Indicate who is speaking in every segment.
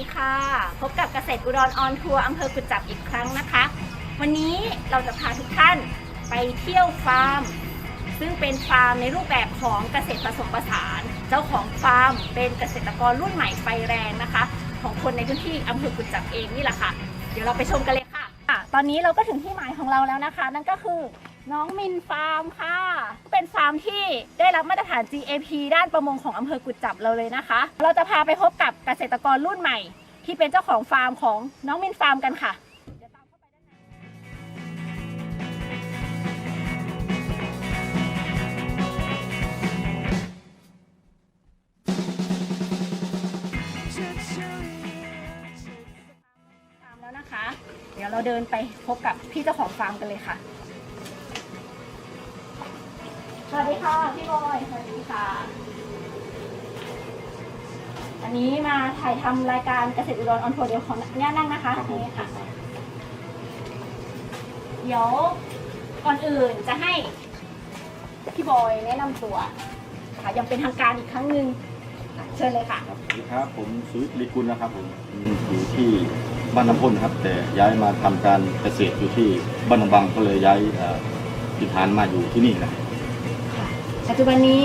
Speaker 1: ดีค่ะ พบกับเกษตรอุดรออนทัวร์อำเภอกุจจับอีกครั้งนะคะ วันนี้เราจะพาทุกท่านไปเที่ยวฟาร์ม ซึ่งเป็นฟาร์มในรูปแบบของเกษตรผสมผสาน เจ้าของฟาร์มเป็นเกษตรกรรุ่นใหม่ไฟแรงนะคะ ของคนในพื้นที่อำเภอกุจจับเองนี่แหละค่ะ เดี๋ยวเราไปชมกันเลยค่ะอะตอนนี้เราก็ถึงที่หมายของเราแล้วนะคะ นั่นก็คือ น้องมินฟาร์มค่ะ เป็นฟาร์มที่ได้รับมาตรฐาน GAP ด้านประมงของอำเภอกุจจับเราเลยนะคะ เราจะพาไปพบกับเกษตรกรรุ่นใหม่ ที่เป็นเจ้าของฟาร์มของน้องมินฟาร์มกันค่ะเดี๋ยวตามเข้าไปด้านในฟาร์มแล้วนะคะ เดี๋ยวเราเดินไปพบกับพี่เจ้าของฟาร์มกันเลยค่ะ สวัสดีค่ะพี่บอยสวัสดีค่ะ อันนี้มาถ่ายทำรายการเกษตรอุดรออนทัวร์เดี๋ยวขออนุญาตนั่งนะคะ
Speaker 2: ครับผม
Speaker 1: นี่ค่ะ เดี๋ยวก่อนอื่นจะให้พี่บอยแนะนำตัวค่ะยังเป็นทางการอีกครั้งหนึ่งเชิญเลยค่ะ
Speaker 2: ครับสวัสดีครับผมสุวิทย์ลีกุลนะครับผมอยู่ที่บ้านน้ำพ่นครับ แต่ย้ายมาทำการเกษตรอยู่ที่บ้านหนองบังก็เลยย้ายเอ่อถิ่นฐานมาอยู่ที่นี่นะ
Speaker 1: ปัจจุบันนี้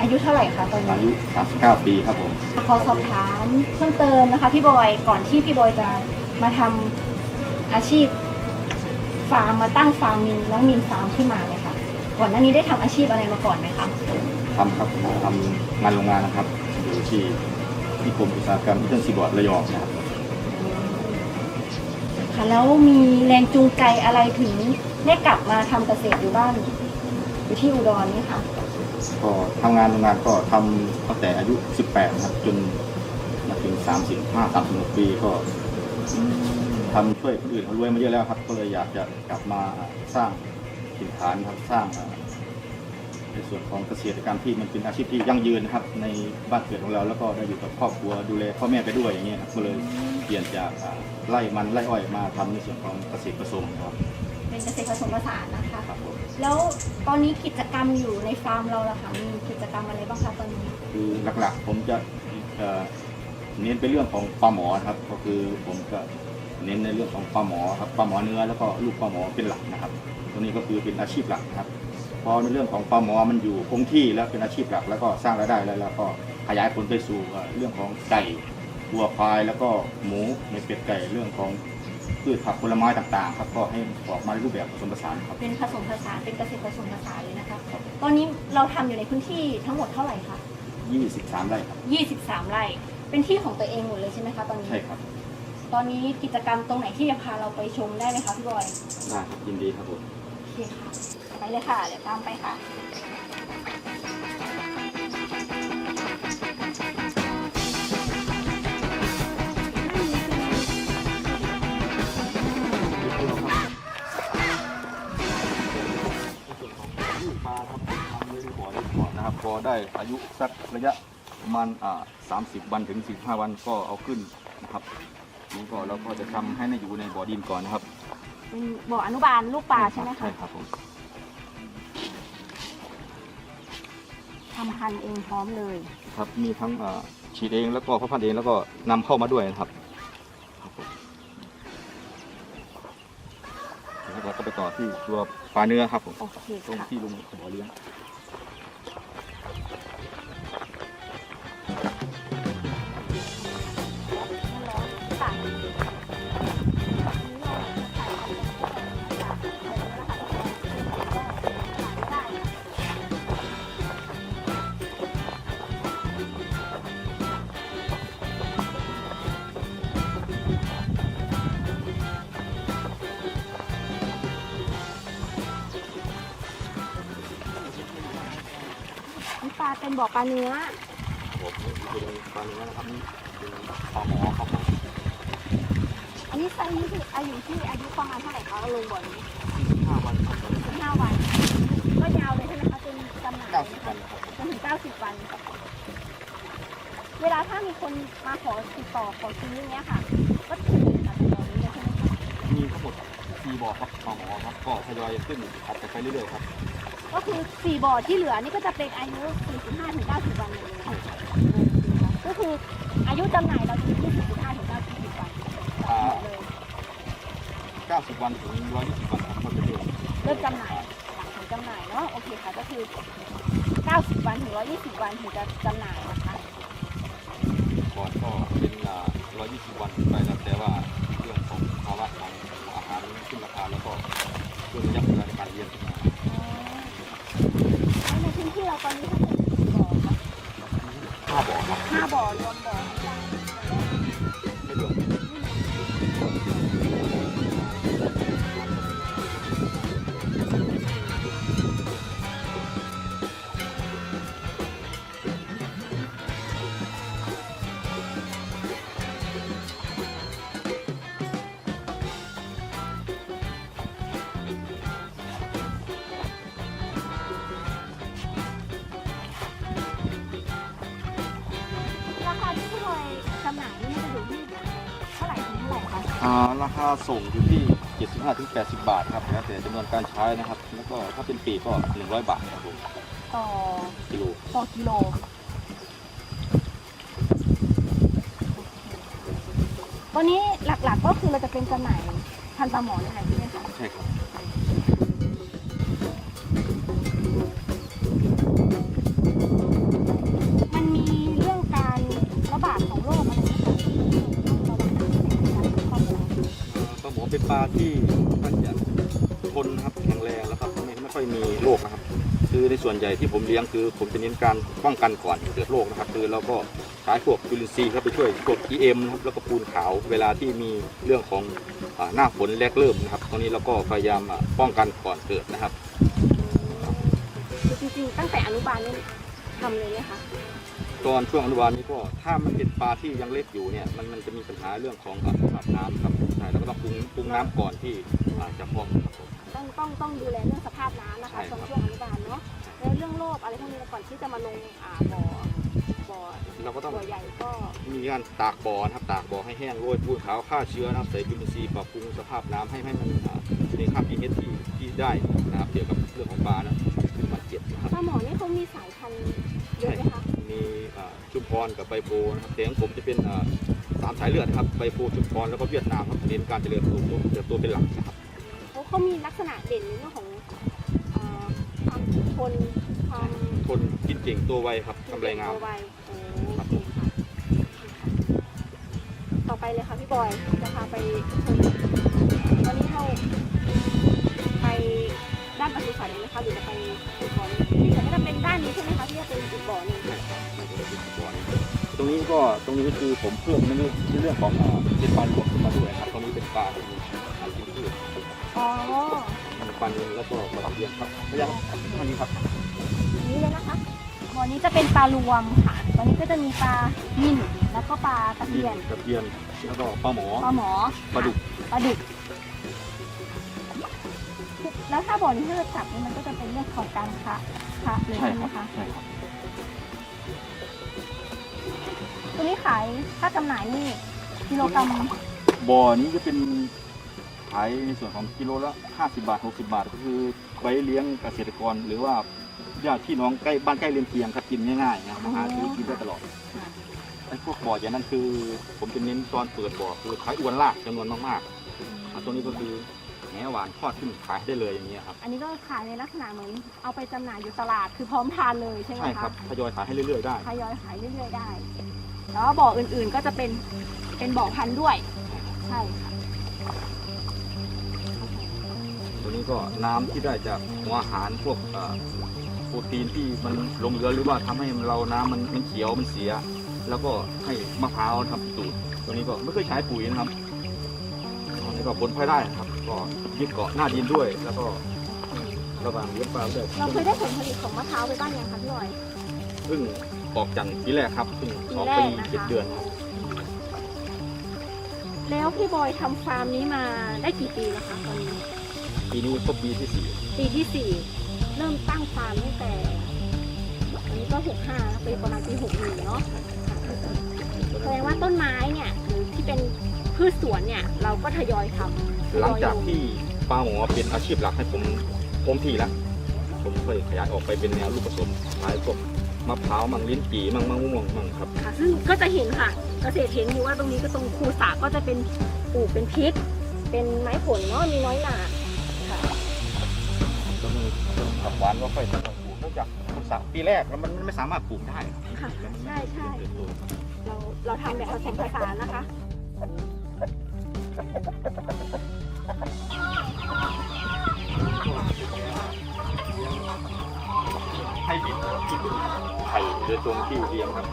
Speaker 1: อายุเท่าไหร่คะตอน
Speaker 2: อา
Speaker 1: นี้
Speaker 2: ยุ39 ปีครับผม
Speaker 1: ขอสอบถามเพิ่มเติมนะคะพี่บอยก่อนที่พี่บอยจะมาทำอาชีพฟาร์มมาตั้งฟาร์มมินน้องมินฟาร์มขึ้นมาเลยค่ะก่อนหน้านี้ได้ทำอาชีพอะไรมาก่อนไหมคะ
Speaker 2: ทำครับผมทำงานโรงงานนะครับ อยู่ที่ที่กรมอุตสาหกรรมอินเตอร์ซีบอร์ดระยองนะครับ
Speaker 1: ค่ะแล้วมีแรงจูงใจอะไรถึงได้กลับมาทำเกษตรอยู่บ้านอยู่ที่อุดรนี่คะ
Speaker 2: ก็ทำงานโรงงานก็ทำตั้งแต่อายุ 18นะครับจนมาถึง 35 36 ปีก็ทำช่วยคนอื่นเขารวยมาเยอะแล้วครับ ก็เลยอยากจะกลับมาสร้างถิ่นฐานครับสร้างในส่วนของเกษตรกรรมที่มันเป็นอาชีพที่ยั่งยืนนะครับ ในบ้านเกิดของเราแล้วก็ได้อยู่กับครอบครัวดูแลพ่อแม่ไปด้วยอย่างเงี้ยครับก็เลยเปลี่ยนจากไร่มันไร่อ้อยมาทำในส่วนของเกษตรผสมครับ
Speaker 1: เป็นเกษตรผสมผสานนะคะ แล้วตอนนี้กิจกรรมอยู่ในฟาร์มเราล่ะคะมีกิจกรรมอะไรบ้างคะตอนนี้
Speaker 2: คือหลักๆ ผมจะเอ่อเน้นไปเรื่องของปลาหมอครับ ก็คือผมก็เน้นในเรื่องของปลาหมอครับปลาหมอเนื้อแล้วก็ลูกปลาหมอเป็นหลักนะครับตรงนี้ก็คือเป็นอาชีพหลักครับ พอในเรื่องของปลาหมอมันอยู่คงที่แล้วเป็นอาชีพหลัก แล้วก็สร้างรายได้แล้วแล้วก็ขยายผลไปสู่เอ่อเรื่องของไก่วัวควายแล้วก็หมูในเป็ดไก่เรื่องของ พืชผักผลไม้ต่างๆครับก็ให้ออกมาในรูปแบบผสมผสานครับ
Speaker 1: เป็นผสมผสานเป็นเกษตรผสมผสานเลยนะคะ ตอนนี้เราทำอยู่ในพื้นที่ทั้งหมดเท่าไหร่คะ
Speaker 2: 23 ไร่ครับ
Speaker 1: 23 ไร่ เป็นที่ของตัวเองหมดเลยใช่ไหมคะตอนนี้
Speaker 2: ใช่ครับ
Speaker 1: ตอนนี้กิจกรรมตรงไหนที่จะพาเราไปชมได้ไหมคะพี่บอย
Speaker 2: ได้ครับยินดีครับผม
Speaker 1: โอเคค่ะ ไปเลยค่ะ เดี๋ยวตามไปค่ะ
Speaker 2: อนนะครับพอได้อายุสักระยะประมาณอ่าสามสิบวันถึงสิบห้าวันก็เอาขึ้นนะครับนี่ก็เราก็จะทำให้ในอยู่ในบ่อดินก่อนนะครับ
Speaker 1: เป็นบ่ออนุบาลลูกปลาใช่ไหมคะ
Speaker 2: ใช่ครับผม
Speaker 1: ทำพันธุ์เองพร้อมเลย
Speaker 2: ครับมีทั้งอ่าฉีดเองแล้วก็พ่อพันธุ์เองแล้วก็นำเข้ามาด้วยนะครับครับผมแล้วเราก็ไปต่อที่ตัวปลาเนื้อครับผม
Speaker 1: โอเค
Speaker 2: ตรง
Speaker 1: ค่ะ
Speaker 2: ที่ลุงบ่อเลี้ยง
Speaker 1: เป็นบ่อปลาเนื้อ
Speaker 2: ผมนี่เป็นปลาเนื้อนะครับนี่เป็นปลาหมอครับผม
Speaker 1: อันนี้ไซส์นี้คืออายุที่อายุประมาณเท่าไหร่คะลงบ่อนี้
Speaker 2: ห้าวันครับ
Speaker 1: ห้าวัน ก็ยาวเลยใช่ไหมคะจนจำหน่าย
Speaker 2: เก้าสิบวันครับ
Speaker 1: จนถึงเก้าสิบวัน เวลาถ้ามีคนมาขอติดต่อขอซื้ออย่างเงี้ยค่ะ ก็ถือกับบ่อนี้เลยใช่ไหมคะ
Speaker 2: มีทั้งหมดสี่บ่อครับปลาหมอครับก็ทยอยขึ้นถัดไปเรื่อยๆครับ
Speaker 1: ก็คือสี่บ่อที่เหลือนี่ก็จะเป็นอายุ 45ถึง90 วันหมดเลยก็ก็คืออายุจำหน่ายเราจะที่25ถึง90 วัน
Speaker 2: อ่า
Speaker 1: เลย
Speaker 2: 90 วันถึง 120 วันครับก็จะเริ่ม
Speaker 1: เริ่มจำหน่ายหลังถึงจำหน่ายเนาะโอเคค่ะก็คือ 90 วันถึง 120 วันถึงจะจำหน่ายนะคะ
Speaker 2: ก่อนก็เป็นอ่า120 วันไปแล้วแต่ว่า อ่าราคาส่งอยู่ที่ 75ถึง80 บาทครับแล้วแต่จำนวนการใช้นะครับ แล้วก็ถ้าเป็นปีกก็ 100 บาทครับผม
Speaker 1: ต่อ
Speaker 2: กิโล
Speaker 1: ต่อกิโลตัวนี้หลักๆก็คือเราจะเป็นจำหน่ายพันธุ์ปลาหมอนี่แหละใช่ไหมคะ
Speaker 2: ใช่ครับ ปลาหมอเป็นปลาที่ท่านจะทนนะครับแข็งแรงแล้วครับไม่ไม่ค่อยมีโรคนะครับ คือในส่วนใหญ่ที่ผมเลี้ยงคือ ผมจะเน้นการป้องกันก่อนเกิดโรคนะครับ คือเราก็ใช้พวกจุลินทรีย์เข้าไปช่วยพวก EM นะครับแล้วก็ปูนขาวเวลาที่มีเรื่องของอหน้าฝนแรกเริ่มนะครับตรงนี้เราก็พยายามป้องกันก่อนเกิดนะครับ
Speaker 1: จริงๆตั้งแต่อนุบาลนี่ทำเลยไหมคะ
Speaker 2: ตอนช่วงอนุบาลนี้ก็ถ้ามันเป็นปลาที่ยังเล็กอยู่เนี่ยมันมันจะมีปัญหาเรื่องของอะสภาพน้ำครับใช่แล้วก็ต้องปรุงปรุงน้ำก่อนที่อ่าจะเพาะครับผม
Speaker 1: ต้องต้องต้องดูแลเรื่องสภาพน้ำนะคะ
Speaker 2: ใช่ค
Speaker 1: ต
Speaker 2: รั
Speaker 1: อบนช่วงอนุบาลเนาะแล้วเรื่องโรคอะไรพวกนี้ก่อนที่จะมาลงอ่าบ่อบ่อ
Speaker 2: เราก็ต้อง
Speaker 1: บ่อใหญ่ก็
Speaker 2: มีการตากบ่อนะครับตากบ่อให้แห้งโรยปูนขาวฆ่าเชื้อนะครับใส่จุลินทรีย์ปรับปรุงสภาพน้ำให้ให้มันอ่าในค่า pH ที่ที่ได้นะครับเกี่ยวกับเรื่องของปลานะคือมันเจ็ดนะครับ
Speaker 1: ปลาหมอนี่เขามีสายพันธุ์เยอะไหมคะ
Speaker 2: มีอ่าชุมพรกับใบโพนะครับแต่ของผมจะเป็นอ่าสามสายเลือดนะครับใบโพชุมพรแล้วก็เวียดนามครับเน้นการเจริญเติบโตเติบโตเป็นหลักนะครับ
Speaker 1: เขาเขามีลักษณะเด่นในเรื่องของเอ่อความทนความ
Speaker 2: คนกินเก่งตัวไวครับกำไรงาม
Speaker 1: ตัวไวโอ้โอเคค่ะต่อไปเลยค่ะพี่บอยจะพาไปชมตอนนี้เราไปด้านปศุสัตว์เลยไหมคะหรือจะไปอีกบ่อหนึงที่จะไม่ได้เป็นด้านนี้ใช่ไหมคะที่จะเป็นอีกบ่อหนึ่ง
Speaker 2: ต รงนี้ก็ตรงนี้ก็คือผมเพิ่มในเรื่องในเรื่องของอ่าเป็นปลารวมขึ้นมาด้วยครับตรงนี้เป็นปลาที่หากินพืช
Speaker 1: อ๋อ
Speaker 2: มีปลาเนื้อแล้วก็ปลาเลี้ยงครับพยายามท่านี้ครับ
Speaker 1: อย่างนี้เลยนะคะบ่อนี้จะเป็นปลารวมค่ะตอนนี้ก็จะมีปลานิ่นแล้วก็ปลาตะเพียน
Speaker 2: กระเทียมแล้วก็ปลาหมอ
Speaker 1: ปลาหมอ
Speaker 2: ปลาดุก
Speaker 1: ปลาดุก แล้วถ้าบ่อนี้ถ้าเราจับนี่มันก็จะเป็นเรื่องของการค้าค้าเลย
Speaker 2: ใช่
Speaker 1: ไหมคะ
Speaker 2: ใช่ครับ
Speaker 1: ตัวนี้ขายค่าจำหน่ายนี่กิโลกรัม
Speaker 2: บ่อนี้จะเป็นขายในส่วนของกิโลละ 50 บาท 60 บาท ก็คือไว้เลี้ยงเกษตรกรหรือว่าญาติพี่น้องใกล้บ้านใกล้เรือนเคียงครับกินง่ายๆนะมาหาซื้อกินได้ตลอดไอ้พวกบ่ออย่างนั้นคือ ผมจะเน้นตอนเปิดบ่อคือขายอวนลากจำนวนมากๆอะตรงนี้ก็คือแหหวานทอดขึ้นขายได้เลยอย่างเงี้ยครับ
Speaker 1: อันนี้ก็ขายในลักษณะเหมือนเอาไปจำหน่ายอยู่ตลาดคือพร้อมทานเลยใช่ไหม
Speaker 2: ใช่ครั
Speaker 1: คะ
Speaker 2: บทยอยขายให้เรื่อยๆได้
Speaker 1: ทยอยขายเรื่อยๆได้ แล้วบ่ออื่นๆก็จะเป็นเป็นบ่อพันธุ์ด้วย ใช่ค่ะ
Speaker 2: ตัวนี้ก็น้ำที่ได้จากหัวอาหารพวกเอ่อโปรตีนที่มันลงเหลือหรือว่าทำให้เราน้ำมันมันเขียวมันเสีย แล้วก็ให้มะพร้าวทำสูตรตัวนี้ก็ไม่เคยใช้ปุ๋ยนะครับตัวนี้ก็ผลพลอยได้นะครับ ก็ยึดเกาะหน้าดินด้วย แล้วก็ระหว่างเลี้ยงปลาด้วย
Speaker 1: เราเคยได้ผลผลิตของมะพร้าวไปบ้างยังคะพี่บอย
Speaker 2: เพิ่ง ออกจากปีแรกครับเพิ่งสอง
Speaker 1: ปี
Speaker 2: ปี
Speaker 1: แรกนะคะ
Speaker 2: เจ็ดเดือนครับ
Speaker 1: แล้วพี่บอยทำฟาร์มนี้มาได้กี่ปีแล้วคะตอนนี้
Speaker 2: ปีนี้ก็ปีที่สี่
Speaker 1: ปีที่สี่เริ่มตั้งฟาร์มตั้งแต่ อันนี้ก็หกห้าปีประมาณปีหกหนึ่งเนาะแสดงว่าต้นไม้เนี่ยหรือที่เป็นพืชสวนเนี่ย เราก็ทยอยทำทย
Speaker 2: หลัง
Speaker 1: อย
Speaker 2: จาก
Speaker 1: ลง
Speaker 2: ที่ปลาหมอเป็นอาชีพหลักให้ผมผมทีแล้วผมเคยขยายออกไปเป็นแนวลูกผสมขายพวก มะพร้าวมั่งลิ้นจี่มั่งมะม่วงมั่งครับ
Speaker 1: ค่ะซึ่งก็จะเห็นค่ะ เกษตรเห็นอยู่ว่าตรงนี้ก็ตรงคูสาก็จะเป็นปลูกเป็นพริก เป็นไม้ผลเนาะมีน้อยหนาค่ะ
Speaker 2: ก็มีต้นผักหวานว่าค่อยจะปลูกเนื่องจากคุณสาปีแรกแล้วมันไม่สามารถปลูกได้ครับ
Speaker 1: ค่ะ
Speaker 2: แล้วมัน
Speaker 1: ใช่ใช่
Speaker 2: เติบโต
Speaker 1: เราเราทำแบบผสมผสานนะคะ
Speaker 2: ให้ดิบที่ไข่โดยตรงที่เลี้ยงครับ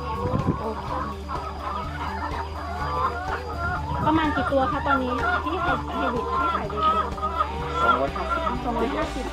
Speaker 1: ประมาณกี่ตัวคะตอนนี้ที่ไฮไฮบริดที่ขายโดยตรง
Speaker 2: สองร้อยห้าสิบ
Speaker 1: สองร้อยห้าสิบ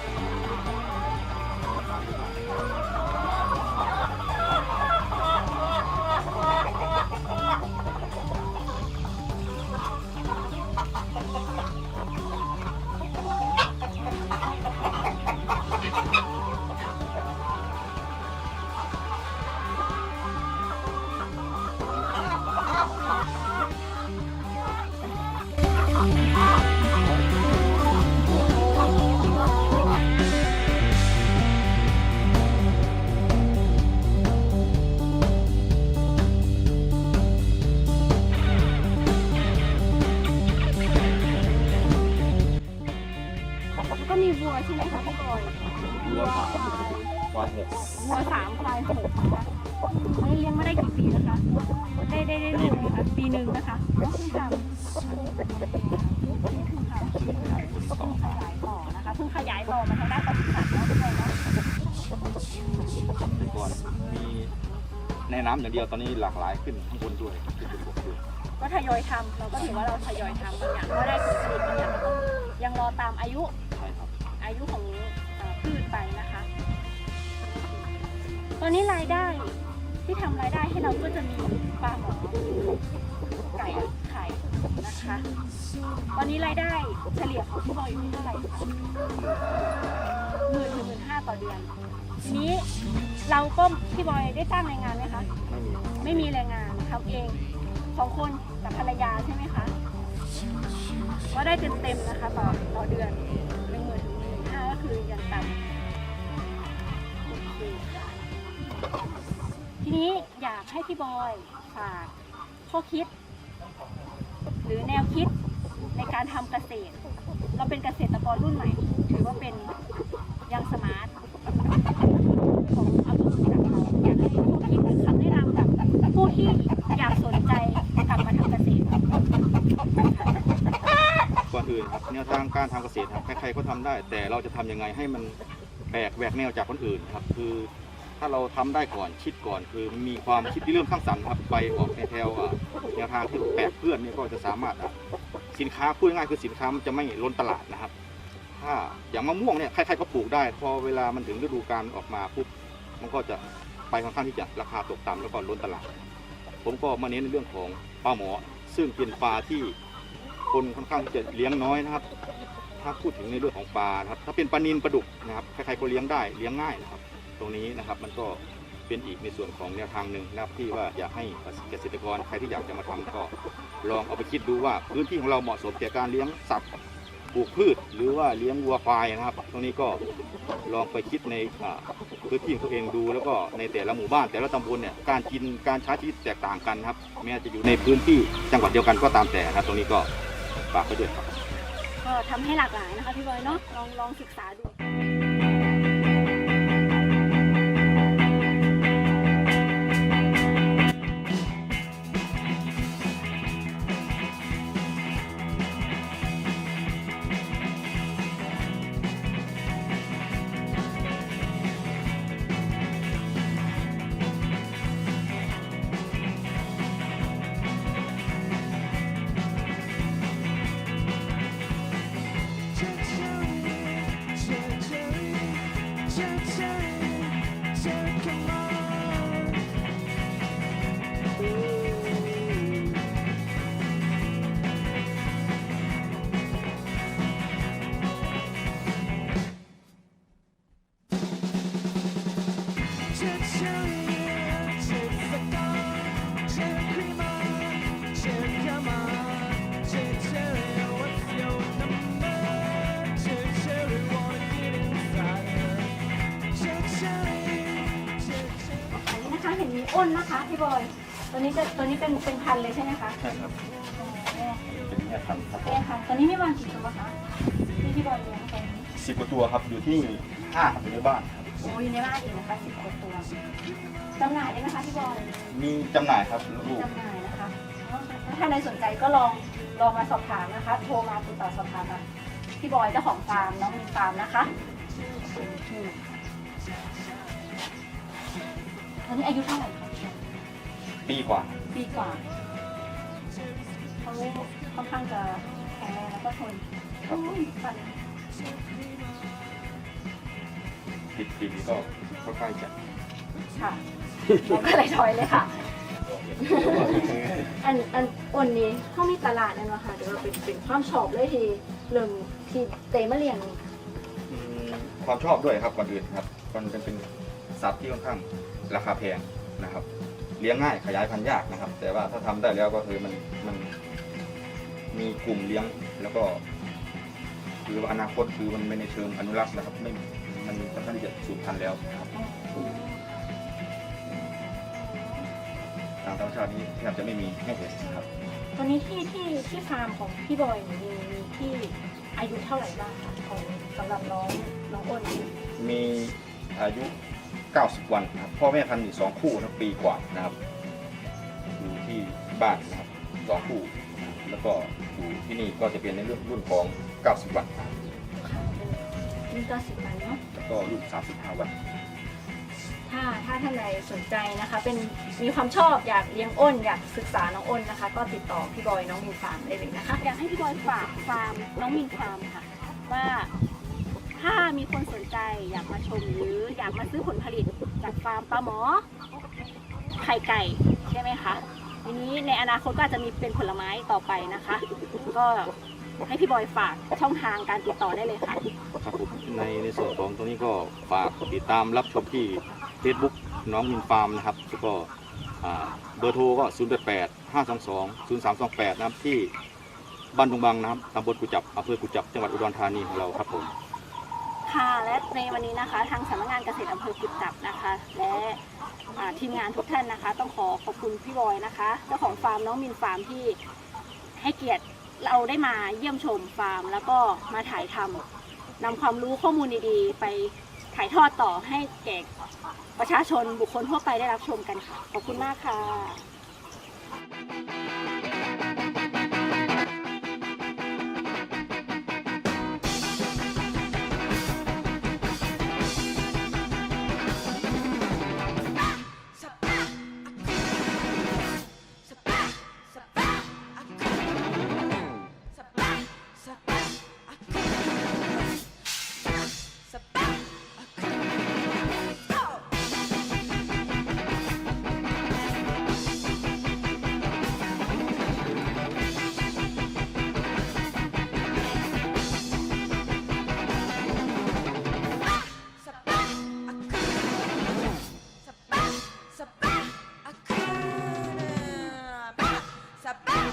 Speaker 1: วัวใช่ไหมคะพี่บอย
Speaker 2: วัวสามวัวหก
Speaker 1: วัวสามควายหกนะคะอันนี้เลี้ยงมาได้กี่ปีแล้วคะได้ได้ได้ลูกไหมคะปีหนึ่งนะคะเพิ่งทำเพิ่งทำเพิ่งขยายต่อนะคะเพิ่งขยายต่อมาทางด้านปศุสัตว์เนาะพี่บอยเนาะ
Speaker 2: แต่ก่อนมีในน้ำอย่างเดียวตอนนี้หลากหลายขึ้นข้างบนด้วยขึ้นบนบกด้วย
Speaker 1: ก็ทยอยทำเราก็ถือว่าเราทยอยทำบางอย่างก็ได้ผลผลิตบางอย่างก็ต้องยังรอตามอายุ
Speaker 2: ใช่ครับ
Speaker 1: อายุของอพืชไปนะคะ ตอนนี้รายได้ที่ทำรายได้ให้เราก็จะมีปลาหมอไก่ไข่นะคะ ตอนนี้รายได้เฉลี่ยของพี่บอยอยู่ที่เท่าไหร่คะหมื่นถึงหมื่นห้าต่อเดือนทีนี้เราก็พี่บอยได้จ้างแรงงานไหมคะ
Speaker 2: ไม่มี
Speaker 1: ไม่มีแรงงานทำเองสองคนกับภรรยาใช่ไหมคะก็ได้เต็มๆนะคะต่อต่อเดือน คือย่างต่ำโอเคทีนี้อยากให้พี่บอยฝากข้อคิด หรือแนวคิดในการทำเกษตร เราเป็นเกษตรกรรุ่นใหม่ ถือว่าเป็นยังสมาร์ทของอำเภอสุจักเราอยากให้ผู้คิดหรือคำแนะนำกับผู้ที่อยากสนใจกลับมาทำเกษตร
Speaker 2: ก่อนอื่นครับแนวทางการทำเกษตรครับใครๆก็ทำได้ แต่เราจะทำยังไงให้มันแปลกแหวกแนวจากคนอื่นครับ คือ ถ้าเราทำได้ก่อนคิดก่อน คือมีความคิดที่เริ่มสร้างสรรค์ครับไปออกในแนวแนวทางที่แปลกเพื่อนเนี่ยก็จะสามารถอะสินค้าพูดง่ายคือสินค้ามันจะไม่ล้นตลาดนะครับ ถ้าอย่างมะม่วงเนี่ยใครๆก็ปลูกได้ พอเวลามันถึงฤดูกาลออกมาปุ๊บมันก็จะไปค่อนข้างที่จะราคาตกต่ำแล้วก็ล้นตลาด ผมก็มาเน้นในเรื่องของปลาหมอ ซึ่งเป็นปลาที่ คนค่อนข้างจะเลี้ยงน้อยนะครับ ถ้าพูดถึงในเรื่องของปลานะครับ ถ้าเป็นปลานิลปลาดุกนะครับใครๆก็เลี้ยงได้เลี้ยงง่ายนะครับ ตรงนี้นะครับมันก็เป็นอีกในส่วนของแนวทางหนึ่งนะครับที่ว่าอยากให้เกษตรกรใครที่อยากจะมาทำก็ลองเอาไปคิดดูว่าพื้นที่ของเราเหมาะสมแก่การเลี้ยงสัตว์ปลูกพืช หรือว่าเลี้ยงวัวควายนะครับ ตรงนี้ก็ลองไปคิดในพื้นที่ของตัวเองดู แล้วก็ในแต่ละหมู่บ้านแต่ละตำบลเนี่ยการกินการใช้ชีวิตแตกต่างกันครับแม้จะอยู่ในพื้นที่จังหวัดเดียวกันก็ตามแต่นะครับตรงนี้ก็ ฝากไว้ด้วยครับ
Speaker 1: ก็ทำให้หลากหลายนะคะพี่บอยเนาะลองลองศึกษาดู อ้นนะคะพี่บอย ตัวนี้จะตัวนี้เป็นเป็นพันธุ์เลยใช่ไหมคะ
Speaker 2: ใช่ครับ
Speaker 1: อ๋อ
Speaker 2: เป็นแม่พันธุ์ครับผ
Speaker 1: แม่
Speaker 2: ม
Speaker 1: ค่ะตัวนี้มีประมาณกี่ตัวคะที่พี่บอยเลี้ยงตอนนี้
Speaker 2: สิบกว่าตัวครับอยู่ที่ห้าอยู่ในบ้านครับ
Speaker 1: โอ้อยู่ในบ้านเองนะคะสิบกว่าตัวจำหน่ายได้ไหมคะพี่บอย
Speaker 2: มีจำหน่ายครับลูก
Speaker 1: จำหน่ายนะคะอ๋อถ้าใครสนใจก็ลองลองมาสอบถามนะคะ โทรมาติดต่อสอบถามกับพี่บอยเจ้าของฟาร์มน้องมีฟาร์มนะคะ อืมตอนนี้อายุเท่าไหร่คะพี่บอย
Speaker 2: ปีกว่า
Speaker 1: ปีกว่าเขาค่อนข้างจะแข็งแรงแล้วก็ทน
Speaker 2: ครับ
Speaker 1: อุ้ยฟัน
Speaker 2: ปีปีนี้ก็ก็ใกล้จะ
Speaker 1: ค่ะผมก็เลยถอยเลยค่ะ อันอันอ่อนนี้เขามีตลาดนั่นวะค่ะเดี๋ยวเราเป็นเป็นความชอบเลยทีเรื่องที่เตมาเลียงนี่ค่ะ
Speaker 2: อืมความชอบด้วยครับก่อนอื่นครับ มันเป็นเป็น สัตว์ที่ค่อนข้างราคาแพงนะครับ เลี้ยงง่ายขยายพันธุ์ยากนะครับ แต่ว่าถ้าทำได้แล้วก็คือมันมันมีกลุ่มเลี้ยงแล้วก็ คือว่าอนาคตคือมันไม่ในเชิงอนุรักษ์นะครับ ไม่มันค่อนข้างที่จะสูญพันธุ์แล้วนะครับตามธรรมชาตินี้แทบจะไม่มีให้เห็นนะครับ
Speaker 1: ตอนนี้ที่ที่ที่ฟาร์มของพี่บอยเนี่ยมีมีที่อายุเท่าไหร่บ้างคะของสำหรับน้องน้องอ้นเนี่ย
Speaker 2: มีอายุ 90 วันนะครับพ่อแม่พันธุ์อยู่สองคู่นะปีกว่านะครับอยู่ที่บ้านนะครับสองคู่นะครับแล้วก็อยู่ที่นี่ก็จะเป็นในเรื่องรุ่นของ 90 วันนะครับ
Speaker 1: ค่ะเป็นนี่ก็สิบวันเนาะ
Speaker 2: แล้วก็รุ่น 35 วัน
Speaker 1: ถ้าถ้าท่านใดสนใจนะคะ เป็นมีความชอบอยากเลี้ยงอ้น อยากศึกษาน้องอ้นนะคะ ก็ติดต่อพี่บอยน้องมินฟาร์มได้เลยนะคะ อยากให้พี่บอยฝากฟาร์มน้องมินฟาร์มค่ะ ว่า ถ้ามีคนสนใจอยากมาชมหรืออยากมาซื้อผลผลิตจากฟาร์มปลาหมอ ไข่ไก่ใช่ไหมคะทีนี้ในอนาคตก็อาจจะมีเป็นผลไม้ต่อไปนะคะ ก็ให้พี่บอยฝากช่องทางการติดต่อได้เลยค่ะ
Speaker 2: ครับผมในในส่วนของตรงนี้ก็ฝากติดตามรับชมที่ Facebook น้องมินฟาร์มนะครับแล้วก็อ่าเบอร์โทรก็ 0 8 8 5 2 2 0 3 2 8 นะครับที่บ้านดงบังนะครับตำบลกุจับอำเภอกุจับจังหวัดอุดรธานีของเราครับผม
Speaker 1: ค่ะและในวันนี้นะคะ ทางสำนักงานเกษตรอำเภอกุดจับนะคะ และทีมงานทุกท่านนะคะ ต้องขอขอบคุณพี่บอยนะคะเจ้าของฟาร์มน้องมินฟาร์มที่ให้เกียรติเราได้มาเยี่ยมชมฟาร์ม แล้วก็มาถ่ายทำนำความรู้ข้อมูลดีๆ ไปถ่ายทอดต่อให้แก่ประชาชนบุคคลทั่วไปได้รับชมกันค่ะ ขอบคุณมากค่ะ sa